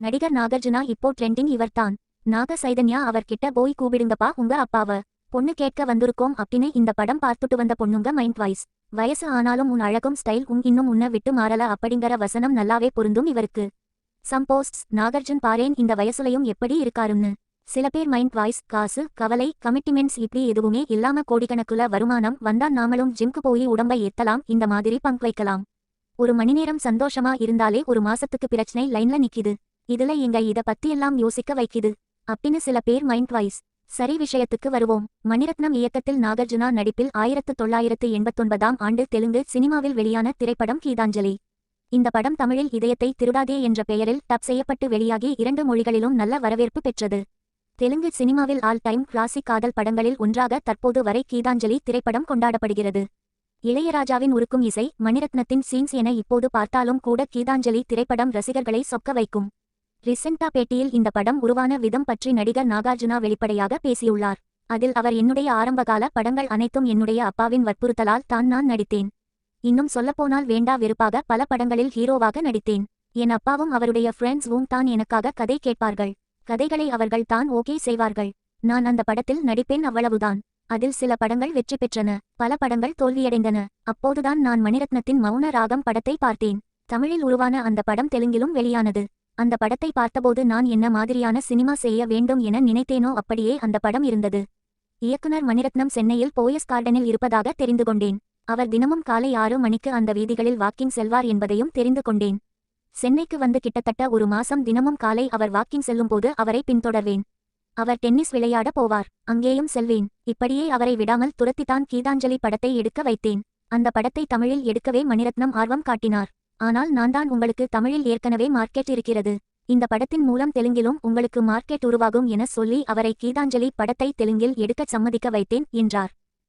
நடிகர் நாகார்ஜுனா இப்போ ட்ரெண்டிங் இவர்தான். நாக சைதன்யா அவர்கிட்ட போய் கூப்பிடுங்கப்பா உங்க அப்பாவ. பொண்ணு கேட்க வந்திருக்கோம் அப்படின்னு இந்த படம் பார்த்துட்டு வந்த பொண்ணுங்க மைண்ட் வாய்ஸ் வயசு ஆனாலும் உன் அழகும் ஸ்டைல் உன் இன்னும் உன்னை விட்டு மாறல அப்படிங்கிற வசனம் நல்லாவே பொருந்தும் இவருக்கு. சம் போஸ்ட்ஸ் நாகார்ஜுன் பாரேன் இந்த வயசுலயும் எப்படி இருக்காருன்னு. சில பேர் மைண்ட் வாய்ஸ் காசு கவலை கமிட்டிமெண்ட்ஸ் இப்படி எதுவுமே இல்லாம கோடிக்கணக்குல வருமானம் வந்தா நாமளும் ஜிம்க்கு போய் உடம்பை ஏத்தலாம் இந்த மாதிரி பங்க் வைக்கலாம். ஒரு மணி நேரம் சந்தோஷமா இருந்தாலே ஒரு மாசத்துக்கு பிரச்சனை லைன்ல நிக்கிது. இதுல எங்க இத பத்தியெல்லாம் யோசிக்க வைக்குது. அப்படின்னு சில பேர் மைண்ட் வாய்ஸ் சரி விஷயத்துக்கு வருவோம். மணிரத்னம் இயக்கத்தில் நாகார்ஜுனா நடிப்பில் ஆயிரத்து தொள்ளாயிரத்து எண்பத்தொன்பதாம் ஆண்டு தெலுங்கு சினிமாவில் வெளியான திரைப்படம் கீதாஞ்சலி. இந்த படம் தமிழில் இதயத்தை திருடாதே என்ற பெயரில் டப் செய்யப்பட்டு வெளியாகி இரண்டு மொழிகளிலும் நல்ல வரவேற்பு பெற்றது. தெலுங்கு சினிமாவில் ஆல் டைம் கிளாசிக் காதல் படங்களில் ஒன்றாக தற்போது வரை கீதாஞ்சலி திரைப்படம் கொண்டாடப்படுகிறது. இளையராஜாவின் உருக்கும் இசை மணிரத்னத்தின் சீன்ஸ் என இப்போது பார்த்தாலும் கூட கீதாஞ்சலி திரைப்படம் ரசிகர்களை சொக்க வைக்கும். ரிசென்டா பேட்டியில் இந்த படம் உருவான விதம் பற்றி நடிகர் நாகார்ஜுனா வெளிப்படையாக பேசியுள்ளார். அதில் அவர் என்னுடைய ஆரம்பகால படங்கள் அனைத்தும் என்னுடைய அப்பாவின் வற்புறுத்தலால் தான் நான் நடித்தேன். இன்னும் சொல்லப்போனால் வேண்டா வெறுப்பாக பல படங்களில் ஹீரோவாக நடித்தேன். என் அப்பாவும் அவருடைய ஃப்ரெண்ட்ஸ்வும் தான் எனக்காக கதை கேட்பார்கள். கதைகளை அவர்கள் தான் ஓகே செய்வார்கள். நான் அந்த படத்தில் நடிப்பேன் அவ்வளவுதான். அதில் சில படங்கள் வெற்றி பெற்றன. பல படங்கள் தோல்வியடைந்தன. அப்போதுதான் நான் மணிரத்னத்தின் மௌன ராகம் படத்தை பார்த்தேன். தமிழில் உருவான அந்த படம் தெலுங்கிலும் வெளியானது. அந்த படத்தை பார்த்தபோது நான் என்ன மாதிரியான சினிமா செய்ய வேண்டும் என நினைத்தேனோ அப்படியே அந்த படம் இருந்தது. இயக்குனர் மணிரத்னம் சென்னையில் போயஸ் கார்டனில் இருப்பதாக தெரிந்து கொண்டேன். அவர் தினமும் காலை ஆறு மணிக்கு அந்த வீதிகளில் வாக்கிங் செல்வார் என்பதையும் தெரிந்து கொண்டேன். சென்னைக்கு வந்து கிட்டத்தட்ட ஒரு மாசம் தினமும் காலை அவர் வாக்கிங் செல்லும்போது அவரை பின்தொடர்வேன். அவர் டென்னிஸ் விளையாட போவார் அங்கேயும் செல்வேன். இப்படியே அவரை விடாமல் துரத்தித்தான் கீதாஞ்சலி படத்தை எடுக்க வைத்தேன். அந்த படத்தை தமிழில் எடுக்கவே மணிரத்னம் ஆர்வம் காட்டினார். ஆனால் நான் தான் உங்களுக்கு தமிழில் ஏற்கனவே மார்க்கெட் இருக்கிறது. இந்த படத்தின் மூலம் தெலுங்கிலும் உங்களுக்கு மார்க்கெட் உருவாகும் என சொல்லி அவரை கீதாஞ்சலி படத்தை தெலுங்கில் எடுக்கச் சம்மதிக்க வைத்தேன் என்றார்.